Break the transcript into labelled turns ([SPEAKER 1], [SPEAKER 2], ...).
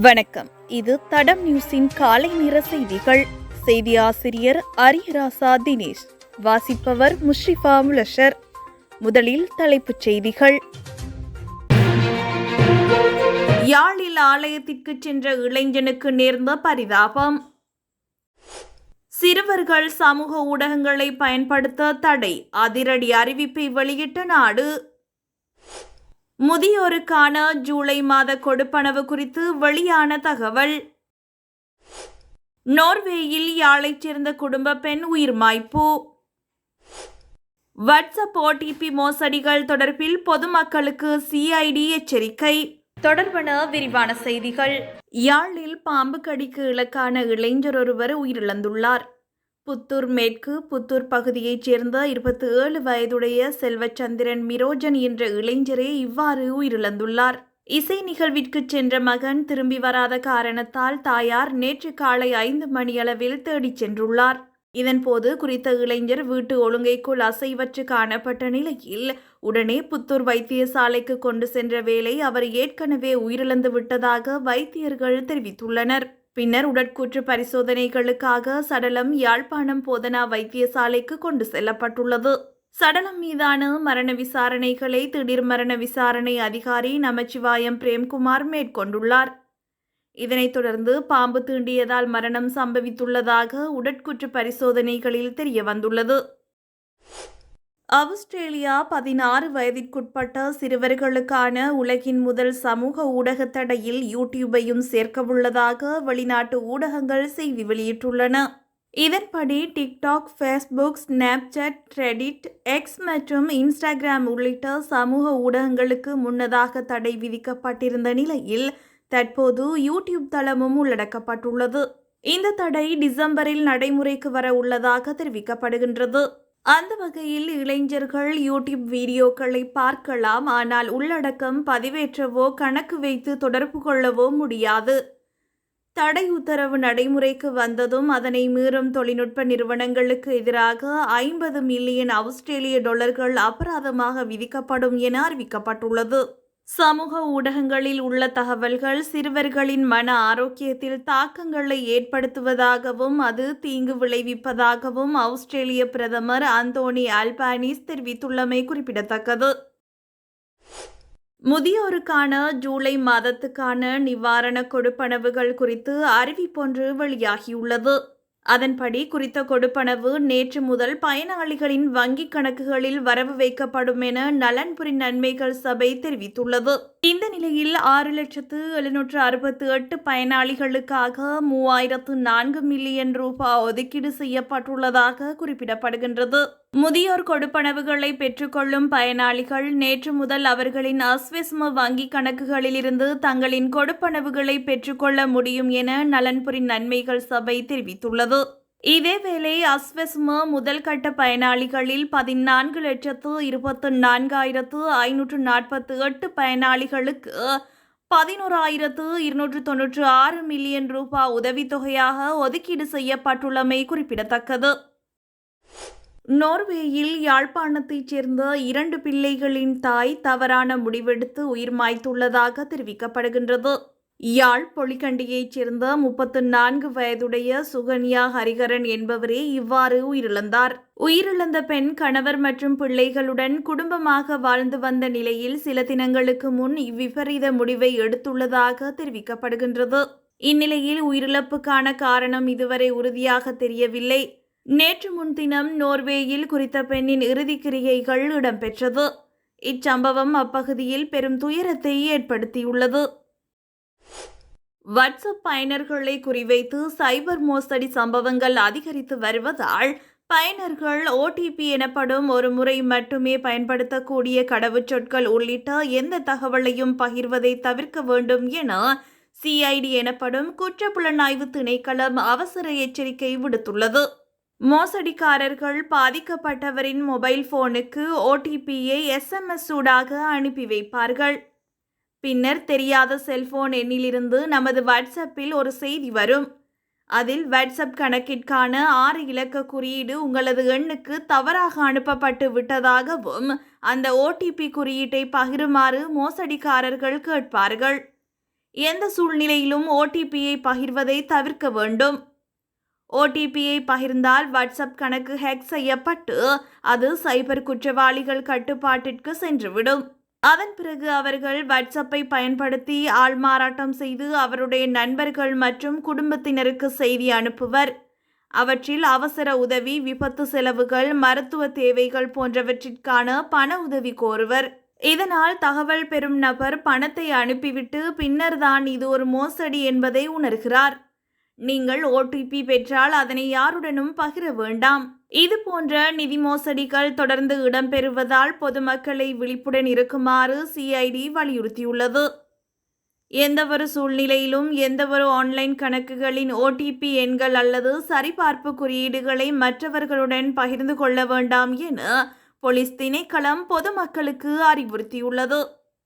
[SPEAKER 1] வணக்கம். இது தடம் நியூஸின் காலை நிற செய்திகள். செய்தி ஆசிரியர் அரியராசா தினேஷ். வாசிப்பவர் முஷ்ரிஃபா முலஷர். முதலில் தலைப்புச் செய்திகள். யாழில் ஆலயத்திற்கு சென்ற இளைஞனுக்கு நேர்ந்த பரிதாபம். சிறுவர்கள் சமூக ஊடகங்களை பயன்படுத்த தடை. அதிரடி அறிவிப்பை வெளியிட்ட நாடு. முதியோருக்கான ஜூலை மாத கொடுப்பனவு குறித்து வெளியான தகவல். நோர்வேயில் யாழைச் சேர்ந்த குடும்ப பெண் உயிர் மாய்ப்பு. வாட்ஸ்அப் ஓடிபி மோசடிகள் தொடர்பில் பொதுமக்களுக்கு சிஐடி எச்சரிக்கை. தொடர்பான விரிவான செய்திகள். யாழில் பாம்பு கடிக்கு இலக்கான இளைஞர் ஒருவர் உயிரிழந்துள்ளார். புத்தூர் மேற்கு புத்தூர் பகுதியைச் சேர்ந்த இருபத்தி ஏழு வயதுடைய செல்வச்சந்திரன் மிரோஜன் என்ற இளைஞரே இவ்வாறு உயிரிழந்துள்ளார். இசை நிகழ்விற்கு சென்ற மகன் திரும்பி வராத காரணத்தால் தாயார் நேற்று காலை ஐந்து மணியளவில் தேடிச் சென்றுள்ளார். இதன்போது குறித்த இளைஞர் வீட்டு ஒழுங்கைக்குள் அசைவற்று காணப்பட்ட நிலையில் உடனே புத்தூர் வைத்தியசாலைக்கு கொண்டு சென்ற வேளை அவர் ஏற்கனவே உயிரிழந்து விட்டதாக வைத்தியர்கள் தெரிவித்துள்ளனர். பின்னர் உடற்கூற்று பரிசோதனைகளுக்காக சடலம் யாழ்ப்பாணம் போதனா வைத்தியசாலைக்கு கொண்டு செல்லப்பட்டுள்ளது. சடலம் மீதான மரண விசாரணைகளை திடீர் மரண விசாரணை அதிகாரி நமச்சிவாயம் பிரேம்குமார் மேற்கொண்டுள்ளார். இதனைத் தொடர்ந்து பாம்பு தீண்டியதால் மரணம் சம்பவித்துள்ளதாக உடற்குற்று பரிசோதனைகளில் தெரிய வந்துள்ளது ஆஸ்திரேலியா பதினாறு வயதிற்குட்பட்ட சிறுவர்களுக்கான உலகின் முதல் சமூக ஊடக தடையில் யூடியூபையும் சேர்க்கவுள்ளதாக வெளிநாட்டு ஊடகங்கள் செய்தி வெளியிட்டுள்ளன. இதன்படி TikTok Facebook Snapchat Reddit X மற்றும் இன்ஸ்டாகிராம் உள்ளிட்ட சமூக ஊடகங்களுக்கு முன்னதாக தடை விதிக்கப்பட்டிருந்த நிலையில் தற்போது யூடியூப் தளமும் உள்ளடக்கப்பட்டுள்ளது. இந்த தடை டிசம்பரில் நடைமுறைக்கு வர உள்ளதாக தெரிவிக்கப்படுகின்றது. அந்த வகையில் இளைஞர்கள் யூடியூப் வீடியோக்களை பார்க்கலாம் ஆனால் உள்ளடக்கம் பதிவேற்றவோ கணக்கு வைத்து தொடர்பு கொள்ளவோ முடியாது. தடை உத்தரவு நடைமுறைக்கு வந்ததும் அதனை மீறும் தொழில்நுட்ப நிறுவனங்களுக்கு எதிராக ஐம்பது மில்லியன் ஆஸ்திரேலிய டாலர்கள் அபராதமாக விதிக்கப்படும் என அறிவிக்கப்பட்டுள்ளது. சமூக ஊடகங்களில் உள்ள தகவல்கள் சிறுவர்களின் மன ஆரோக்கியத்தில் தாக்கங்களை ஏற்படுத்துவதாகவும் அது தீங்கு விளைவிப்பதாகவும் ஆஸ்திரேலிய பிரதமர் அந்தோனி அல்பானிஸ் தெரிவித்துள்ளமை குறிப்பிடத்தக்கது. முதியோருக்கான ஜூலை மாதத்துக்கான நிவாரண கொடுப்பனவுகள் குறித்து அறிவிப்பொன்று வெளியாகியுள்ளது. அதன்படி குறித்த கொடுப்பனவு நேற்று முதல் பயனாளிகளின் வங்கிக் கணக்குகளில் வரவு வைக்கப்படும் என நலன்புரி நன்மைகள் சபை தெரிவித்துள்ளது. இந்த நிலையில் ஆறு லட்சத்து எழுநூற்று அறுபத்தி எட்டு பயனாளிகளுக்காக மூவாயிரத்து நான்கு மில்லியன் ரூபாய் ஒதுக்கீடு செய்யப்பட்டுள்ளதாக குறிப்பிடப்படுகின்றது. முதியோர் கொடுப்பனவுகளை பெற்றுக்கொள்ளும் பயனாளிகள் நேற்று முதல் அவர்களின் அஸ்விஸ்ம வங்கி கணக்குகளிலிருந்து தங்களின் கொடுப்பனவுகளை பெற்றுக்கொள்ள முடியும் என நலன்புரி நன்மைகள் சபை தெரிவித்துள்ளது. இதேவேளை அஸ்வெஸ்ம முதல் கட்ட பயனாளிகளில் பதினான்கு லட்சத்து இருபத்து நான்காயிரத்து ஐநூற்று நாற்பத்தி எட்டு பயனாளிகளுக்கு பதினோராயிரத்து இருநூற்று தொன்னூற்று ஆறு மில்லியன் ரூபாய் உதவித்தொகையாக ஒதுக்கீடு செய்யப்பட்டுள்ளமை குறிப்பிடத்தக்கது. நோர்வேயில் யாழ்ப்பாணத்தைச் சேர்ந்த இரண்டு பிள்ளைகளின் தாய் தவறான முடிவெடுத்து உயிர் மாய்த்துள்ளதாக தெரிவிக்கப்படுகின்றது. யாழ் பொலிகண்டியைச் சேர்ந்த முப்பத்து நான்கு வயதுடைய சுகன்யா ஹரிகரன் என்பவரே இவ்வாறு உயிரிழந்தார். உயிரிழந்த பெண் கணவர் மற்றும் பிள்ளைகளுடன் குடும்பமாக வாழ்ந்து வந்த நிலையில் சில தினங்களுக்கு முன் இவ்விபரீத முடிவை எடுத்துள்ளதாக தெரிவிக்கப்படுகின்றது. இந்நிலையில் உயிரிழப்புக்கான காரணம் இதுவரை உறுதியாக தெரியவில்லை. நேற்று முன்தினம் நோர்வேயில் குறித்த பெண்ணின் இறுதிக் கிரியைகள் இடம்பெற்றது. இச்சம்பவம் அப்பகுதியில் பெரும் துயரத்தை ஏற்படுத்தியுள்ளது. வாட்ஸ்அப் பயனர்களை குறிவைத்து சைபர் மோசடி சம்பவங்கள் அதிகரித்து வருவதால் பயனர்கள் ஓடிபி எனப்படும் ஒரு முறை மட்டுமே பயன்படுத்தக்கூடிய கடவுச்சொற்கள் உள்ளிட்ட எந்த தகவலையும் பகிர்வதை தவிர்க்க வேண்டும் என சிஐடி எனப்படும் குற்றப்புலனாய்வு திணைக்களம் அவசர எச்சரிக்கை விடுத்துள்ளது. மோசடிக்காரர்கள் பாதிக்கப்பட்டவரின் மொபைல் போனுக்கு ஓடிபியை எஸ்எம்எஸ் ஊடாக அனுப்பி வைப்பார்கள். பின்னர் தெரியாத செல்போன் எண்ணிலிருந்து நமது வாட்ஸ்அப்பில் ஒரு செய்தி வரும். அதில் வாட்ஸ்அப் கணக்கிற்கான ஆறு இலக்க குறியீடு உங்களது எண்ணுக்கு தவறாக அனுப்பப்பட்டு விட்டதாகவும் அந்த ஓடிபி குறியீட்டை பகிருமாறு மோசடிக்காரர்கள் கேட்பார்கள். எந்த சூழ்நிலையிலும் ஓடிபியை பகிர்வதை தவிர்க்க வேண்டும். ஓடிபியை பகிர்ந்தால் வாட்ஸ்அப் கணக்கு ஹேக் செய்யப்பட்டு அது சைபர் குற்றவாளிகள் கட்டுப்பாட்டிற்கு சென்றுவிடும். அதன் பிறகு அவர்கள் வாட்ஸ்அப்பை பயன்படுத்தி ஆள்மாறாட்டம் செய்து அவருடைய நண்பர்கள் மற்றும் குடும்பத்தினருக்கு செய்தி அனுப்புவர். அவற்றில் அவசர உதவி விபத்து செலவுகள் மருத்துவ தேவைகள் போன்றவற்றிற்கான பண உதவி கோருவர். இதனால் தகவல் பெறும் நபர் பணத்தை அனுப்பிவிட்டு பின்னர்தான் இது ஒரு மோசடி என்பதை உணர்கிறார். நீங்கள் ஓடிபி பெற்றால் அதனை யாருடனும் பகிர வேண்டாம். இது போன்ற நிதி மோசடிகள் தொடர்ந்து இடம்பெறுவதால் பொதுமக்களை விழிப்புடன் இருக்குமாறு சிஐடி வலியுறுத்தியுள்ளது. எந்தவொரு சூழ்நிலையிலும் எந்தவொரு ஆன்லைன் கணக்குகளின் ஓடிபி எண்கள் அல்லது சரிபார்ப்பு குறியீடுகளை மற்றவர்களுடன் பகிர்ந்து கொள்ள வேண்டாம் என போலீஸ் திணைக்களம் பொதுமக்களுக்கு அறிவுறுத்தியுள்ளது.